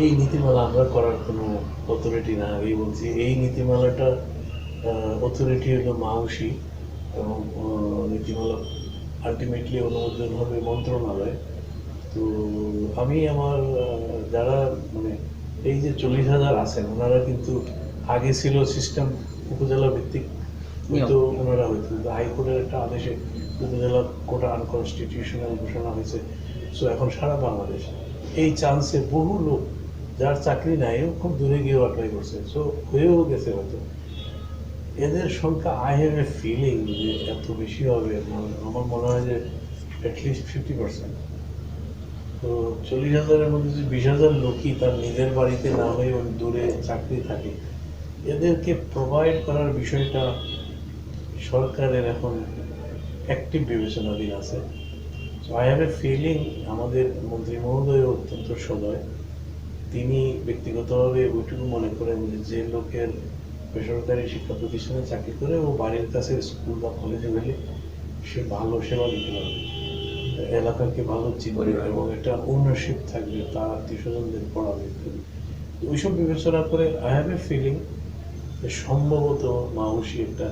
এই নীতিমালা আমরা করার কোনো অথরিটি না আমি বলছি এই নীতিমালাটা অথরিটি হলো মাউসি এবং নীতিমালা আলটিমেটলি অনুমোদন হবে মন্ত্রণালয়। তো আমি আমার যারা মানে এই যে চল্লিশ হাজার আছেন ওনারা কিন্তু আগে ছিল সিস্টেম উপজেলা ভিত্তিক হয়তো ওনারা হয়তো কিন্তু হাইকোর্টের একটা আদেশে উপজেলা কোটা আনকনস্টিটিউশনাল ঘোষণা হয়েছে। সো এখন সারা বাংলাদেশ এই চান্সে বহু লোক যার চাকরি নাই, ও খুব দূরে গিয়েও অ্যাপ্লাই করছে। সো হয়েও গেছে হয়তো। এদের সংখ্যা আই হ্যাভ এ ফিলিং যে এত বেশি হবে, আমার মনে হয় যে অ্যাটলিস্ট ফিফটি পার্সেন্ট তো চল্লিশ হাজারের মধ্যে যদি বিশ হাজার লোকই তার নিজের বাড়িতে না হয়ে দূরে চাকরি থাকে, এদেরকে প্রোভাইড করার বিষয়টা সরকারের এখন অ্যাক্টিভ বিবেচনাধীন আছে। So I have a feeling আমাদের মন্ত্রী মহোদয় অত্যন্ত সদয়। তিনি ব্যক্তিগতভাবে ওইটুকু মনে করেন যে যে লোকের বেসরকারি শিক্ষা প্রতিষ্ঠানে চাকরি করে ও বাড়ির কাছে স্কুল বা কলেজে গেলে সে ভালো সেবা দিতে পারবে এলাকাকে ভালো চিনবে এবং একটা ওনারশিপ থাকবে তার আত্মীয় স্বজনদের পড়াবে। ওইসব বিবেচনা করে আই হ্যাভ এ ফিলিং যে সম্ভবত মাউসি একটা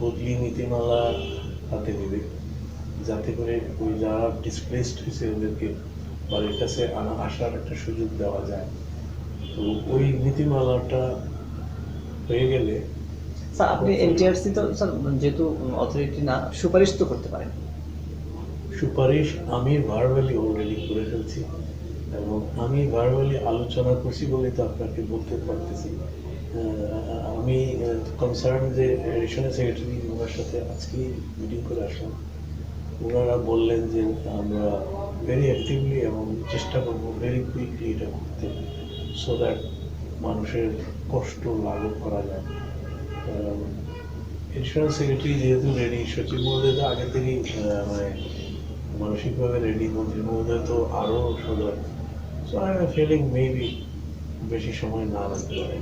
বদলি নীতিমালা হাতে নেবে যাতে করে ওই যারা ডিসপ্লেসড হয়েছে ওদেরকে বাড়ির কাছে আনা আসার একটা সুযোগ দেওয়া যায়। তো ওই নীতিমালাটা হয়ে গেলে স্যার আপনি এনটিআরসি তো স্যার যেহেতু অথরিটি না সুপারিশ তো করতে পারেন। সুপারিশ আমি ভার্বালি অলরেডি করে ফেলছি এবং আমি ভার্বালি আলোচনা করছি বলে তো আপনাকে বলতে পারতেছি। আমি কনসার্ন যে এডিশনাল সেক্রেটারি ওনার সাথে আজকেই মিটিং করে আসলাম। ওনারা বললেন যে আমরা ভেরি অ্যাক্টিভলি এবং চেষ্টা করব ভেরি কুইকলি এটা করতে সো দ্যাট মানুষের কষ্ট লাঘব করা যায়। এডিশনাল সেক্রেটারি যেহেতু রেডি সচিব মহোদয় তো আগে থেকেই মানে মানসিকভাবে রেডি মন্ত্রী মহোদয় তো আরও সদয় সো আই ফিলিং মেবি বেশি সময় না লাগতে পারে।